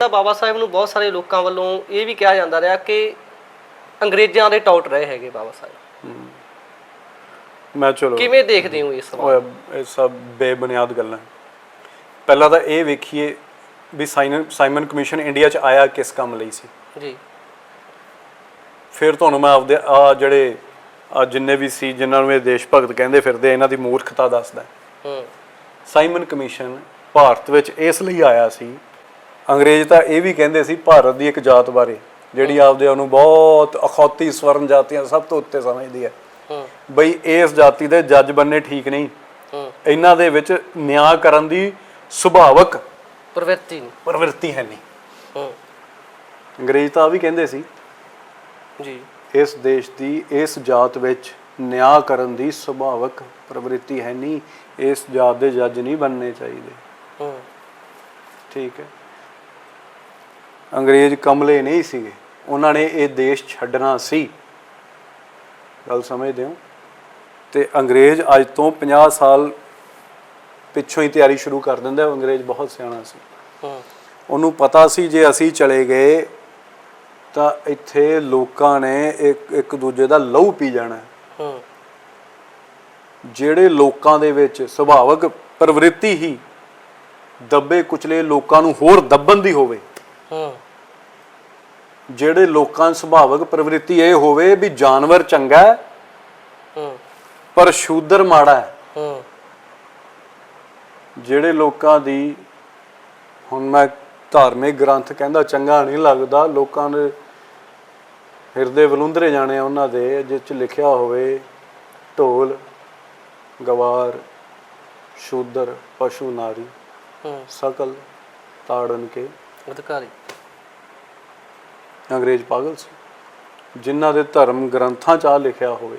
ਤਾਂ ਬਾਬਾ ਸਾਹਿਬ ਨੂੰ ਬਹੁਤ ਸਾਰੇ ਲੋਕਾਂ ਵੱਲੋਂ ਇਹ ਵੀ ਕਿਹਾ ਜਾਂਦਾ ਰਿਹਾ ਕਿ ਅੰਗਰੇਜ਼ਾਂ ਦੇ ਟਾਊਟ ਰਹੇ ਹੈਗੇ ਬਾਬਾ ਸਾਹਿਬ। ਮੈਂ ਚਲੋ ਕਿਵੇਂ ਦੇਖਦੇ ਹੋ ਇਸ ਸਵਾਲ? ਓਏ ਇਹ ਸਭ ਬੇਬੁਨਿਆਦ ਗੱਲਾਂ ਪਹਿਲਾਂ ਤਾਂ ਇਹ ਵੇਖੀਏ ਵੀ ਸਾਈਮਨ ਕਮਿਸ਼ਨ ਇੰਡੀਆ 'ਚ ਆਇਆ ਕਿਸ ਕੰਮ ਲਈ ਸੀ। ਜੀ। ਫਿਰ ਤੁਹਾਨੂੰ ਮੈਂ ਆਪਦੇ ਆ ਜਿਹੜੇ ਆ ਜਿੰਨੇ ਵੀ ਸੀ ਜਿਨ੍ਹਾਂ ਨੂੰ ਇਹ ਦੇਸ਼ ਭਗਤ ਕਹਿੰਦੇ ਫਿਰਦੇ ਇਹਨਾਂ ਦੀ ਮੂਰਖਤਾ ਦੱਸਦਾ। ਹੂੰ। ਸਾਈਮਨ ਕਮਿਸ਼ਨ ਭਾਰਤ ਵਿੱਚ ਇਸ ਲਈ ਆਇਆ ਸੀ ਅੰਗਰੇਜ਼ ਤਾਂ ਇਹ ਵੀ ਕਹਿੰਦੇ ਸੀ ਭਾਰਤ ਦੀ ਇੱਕ ਜਾਤ ਬਾਰੇ ਜਿਹੜੀ ਆਪਦੇ ਉਹਨੂੰ ਬਹੁਤ ਅਖੌਤੀ ਸਵਰਨ ਜਾਤੀਆਂ ਸਭ ਤੋਂ ਉੱਤੇ ਸਮਝਦੀ ਹੈ। ਬਈ ਇਸ ਜਾਤੀ ਦੇ ਜੱਜ ਬੰਨੇ ਠੀਕ ਨਹੀਂ। ਇਹਨਾਂ ਦੇ ਵਿੱਚ ਨਿਆਂ ਕਰਨ ਦੀ ਸੁਭਾਵਕ ਪ੍ਰਵਿਰਤੀ ਨੂੰ ਪ੍ਰਵਿਰਤੀ ਹੈ ਨਹੀਂ। ਅੰਗਰੇਜ਼ ਤਾਂ ਵੀ ਕਹਿੰਦੇ ਸੀ ਜੀ। ਇਸ ਦੇਸ਼ ਦੀ ਇਸ ਜਾਤ ਵਿੱਚ ਨਿਆਂ ਕਰਨ ਦੀ ਸੁਭਾਵਕ ਪ੍ਰਵਿਰਤੀ ਹੈ ਨਹੀਂ ਇਸ ਜਾਤ ਦੇ ਜੱਜ ਨਹੀਂ ਬਣਨੇ ਚਾਹੀਦੇ। ਠੀਕ ਹੈ। ਅੰਗਰੇਜ਼ ਕਮਲੇ ਨਹੀਂ ਸੀਗੇ। ਉਹਨਾਂ ਨੇ ਇਹ ਦੇਸ਼ ਛੱਡਣਾ ਸੀ। ਗੱਲ ਸਮਝਦੇ ਹੋ? ਤੇ ਅੰਗਰੇਜ਼ ਅੱਜ ਤੋਂ 50 ਸਾਲ ਪਿੱਛੋਂ ਹੀ ਤਿਆਰੀ ਸ਼ੁਰੂ ਕਰ ਦਿੰਦਾ ਉਹ ਅੰਗਰੇਜ਼ ਬਹੁਤ ਸਿਆਣਾ ਸੀ। ਹੂੰ। ਉਹਨੂੰ ਪਤਾ ਸੀ ਜੇ ਅਸੀਂ ਚਲੇ ਗਏ ਤਾਂ ਇੱਥੇ ਲੋਕਾਂ ਨੇ ਇੱਕ ਇੱਕ ਦੂਜੇ ਦਾ ਲਹੂ ਪੀ ਜਾਣਾ। ਹੂੰ। ਜਿਹੜੇ ਲੋਕਾਂ ਦੇ ਵਿੱਚ ਸੁਭਾਵਕ ਪ੍ਰਵਿਰਤੀ ਹੀ ਦੱਬੇ ਕੁਚਲੇ ਲੋਕਾਂ ਨੂੰ ਹੋਰ ਦੱਬਣ ਦੀ ਹੋਵੇ। ਹੂੰ। ਜਿਹੜੇ ਲੋਕਾਂ ਸੁਭਾਵਕ ਪ੍ਰਵਿਰਤੀ ਇਹ ਹੋਵੇ ਵੀ ਜਾਨਵਰ ਚੰਗਾ ਹੈ ਹੂੰ। ਪਰ ਸ਼ੂਦਰ ਮਾੜਾ ਹੈ। ਹੂੰ। ਜਿਹੜੇ ਲੋਕਾਂ ਦੀ ਹੁਣ ਮੈਂ ਧਾਰਮਿਕ ਗ੍ਰੰਥ ਕਹਿੰਦਾ ਚੰਗਾ ਨਹੀਂ ਲੱਗਦਾ ਲੋਕਾਂ ਦੇ ਹਿਰਦੇ ਬਲੁੰਦਰੇ ਜਾਣੇ ਉਹਨਾਂ ਦੇ ਜਿਸ ਚ ਲਿਖਿਆ ਹੋਵੇ ਢੋਲ ਗਵਾਰ ਸ਼ੂਦਰ ਪਸ਼ੂ ਨਾਰੀ ਹੂੰ। ਸਕਲ ਤਾੜਨ ਕੇ। ਅਧਿਕਾਰੀ। ਅੰਗਰੇਜ਼ ਪਾਗਲ ਸੀ। ਜਿਨ੍ਹਾਂ ਦੇ ਧਰਮ ਗ੍ਰੰਥਾਂ 'ਚ ਆ ਲਿਖਿਆ ਹੋਵੇ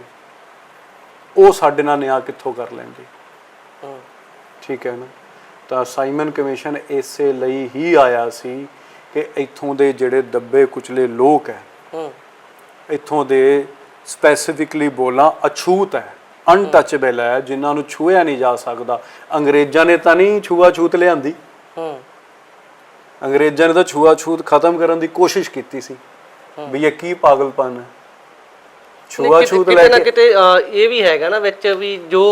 ਉਹ ਸਾਡੇ ਨਾਲ ਨਿਆਂ ਕਿੱਥੋਂ ਕਰ ਲੈਂਦੇ ਹੂੰ। ਠੀਕ ਹੈ ਨਾ? ਤਾਂ ਸਾਈਮਨ ਕਮਿਸ਼ਨ ਇਸੇ ਲਈ ਹੀ ਆਇਆ ਸੀ ਕਿ ਇੱਥੋਂ ਦੇ ਜਿਹੜੇ ਦੱਬੇ ਕੁਚਲੇ ਲੋਕ ਹੈ ਹੂੰ। ਇੱਥੋਂ ਦੇ ਸਪੈਸੀਫਿਕਲੀ ਬੋਲਾਂ ਅਛੂਤ ਹੈ ਅਨਟੱਚੇਬਲ ਹੈ ਜਿਨ੍ਹਾਂ ਨੂੰ ਛੂਹਿਆ ਨਹੀਂ ਜਾ ਸਕਦਾ। ਅੰਗਰੇਜ਼ਾਂ ਨੇ ਤਾਂ ਨਹੀਂ ਛੂਆ ਛੂਤ ਲਿਆਂਦੀ। ਹੂੰ। ਅੰਗਰੇਜ਼ਾਂ ਨੇ ਤਾਂ ਛੂਆ ਛੂਤ ਖਤਮ ਕਰਨ ਦੀ ਕੋਸ਼ਿਸ਼ ਕੀਤੀ ਸੀ ਵੀ ਇਹ ਕੀ ਪਾਗਲਪਨ ਹੈ। ਛੂਆ ਛੂਤ ਲੈ ਕਿਤੇ ਨਾ ਕੇ ਕਿਤੇ ਇਹ ਵੀ ਹੈਗਾ ਨਾ ਵਿੱਚ ਵੀ ਜੋ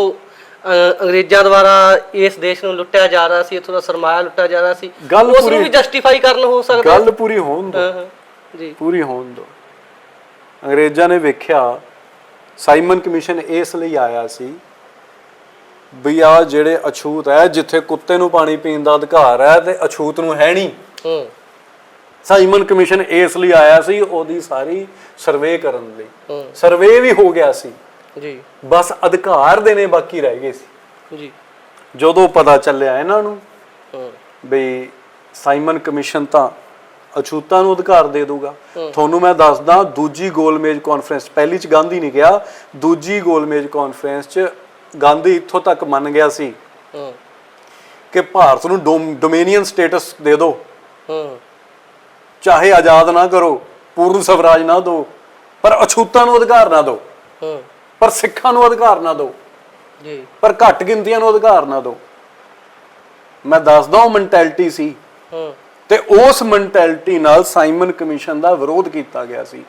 ਅੰਗਰੇਜ਼ਾਂ ਦੁਆਰਾ ਇਸ ਦੇਸ਼ ਨੂੰ ਲੁੱਟਿਆ ਜਾ ਰਿਹਾ ਸੀ ਇੱਥੋਂ ਦਾ ਸਰਮਾਇਆ ਲੁੱਟਿਆ ਜਾ ਰਿਹਾ ਸੀ ਉਸ ਨੂੰ ਵੀ ਜਸਟੀਫਾਈ ਕਰਨ ਹੋ ਸਕਦਾ ਗੱਲ ਪੂਰੀ ਹੋਣ ਹਾਂ, ਜੀ। ਪੂਰੀ ਹੋਣ ਦਿਓ ਅੰਗਰੇਜ਼ਾਂ ਨੇ ਵੇਖਿਆ ਸਾਈਮਨ ਕਮਿਸ਼ਨ ਇਸ ਲਈ ਆਇਆ ਸੀ ਵੀ ਆ ਜਿਹੜੇ ਅਛੂਤ ਹੈ ਜਿੱਥੇ ਕੁੱਤੇ ਨੂੰ ਪਾਣੀ ਪੀਣ ਦਾ ਅਧਿਕਾਰ ਹੈ ਤੇ ਅਛੂਤ ਨੂੰ ਹੈ ਨਹੀਂ। ਹੂੰ। ਸਾਈਮਨ ਕਮਿਸ਼ਨ ਇਸ ਲਈ ਆਇਆ ਸੀ ਉਹਦੀ ਸਾਰੀ ਸਰਵੇ ਕਰਨ ਲਈ। ਸਰਵੇ ਵੀ ਹੋ ਗਿਆ ਸੀ। ਜੀ। ਬਸ ਅਧਿਕਾਰ ਦੇਣੇ ਬਾਕੀ ਰਹਿ ਗਏ ਸੀ। ਜੀ। ਜਦੋਂ ਪਤਾ ਚੱਲਿਆ ਇਹਨਾਂ ਨੂੰ ਹੂੰ। ਬਈ ਸਾਈਮਨ ਕਮਿਸ਼ਨ ਤਾਂ ਅਛੂਤਾਂ ਨੂੰ ਅਧਿਕਾਰ ਦੇ ਦੂਗਾ ਤੁਹਾਨੂੰ ਮੈਂ ਦੱਸਦਾ ਦੂਜੀ ਗੋਲਮੇਜ ਕਾਨਫਰੰਸ ਪਹਿਲੀ ਚ ਗਾਂਧੀ ਨਹੀਂ ਗਿਆ ਦੂਜੀ ਗੋਲਮੇਜ ਕਾਨਫਰੰਸ ਚ ਗਾਂਧੀ ਇੱਥੋਂ ਤੱਕ ਮੰਨ ਗਿਆ ਸੀ ਹੂੰ। ਕਿ ਭਾਰਤ ਨੂੰ ਡੋਮੇਨੀਅਨ ਸਟੇਟਸ ਦੇ ਦਿਓ ਹੂੰ। ਚਾਹੇ ਆਜ਼ਾਦ ਨਾ ਕਰੋ ਪੂਰਨ ਸਵਰਾਜ ਨਾ ਦਿਓ ਪਰ ਅਛੂਤਾਂ ਨੂੰ ਅਧਿਕਾਰ ਨਾ ਦਿਓ ਹੂੰ। ਪਰ ਸਿੱਖਾਂ ਨੂੰ ਅਧਿਕਾਰ ਨਾ ਦਿਓ ਜੀ। ਪਰ ਘੱਟ ਗਿਣਤੀਆਂ ਨੂੰ ਅਧਿਕਾਰ ਨਾ ਦਿਓ ਮੈਂ ਦੱਸਦਾ ਉਹ ਮੈਂਟੈਲਿਟੀ ਸੀ। ਹੂੰ। ਤੇ ਉਸ ਮੈਂਟੈਲਿਟੀ ਨਾਲ ਸਾਈਮਨ ਕਮਿਸ਼ਨ ਦਾ ਵਿਰੋਧ ਕੀਤਾ ਗਿਆ ਸੀ।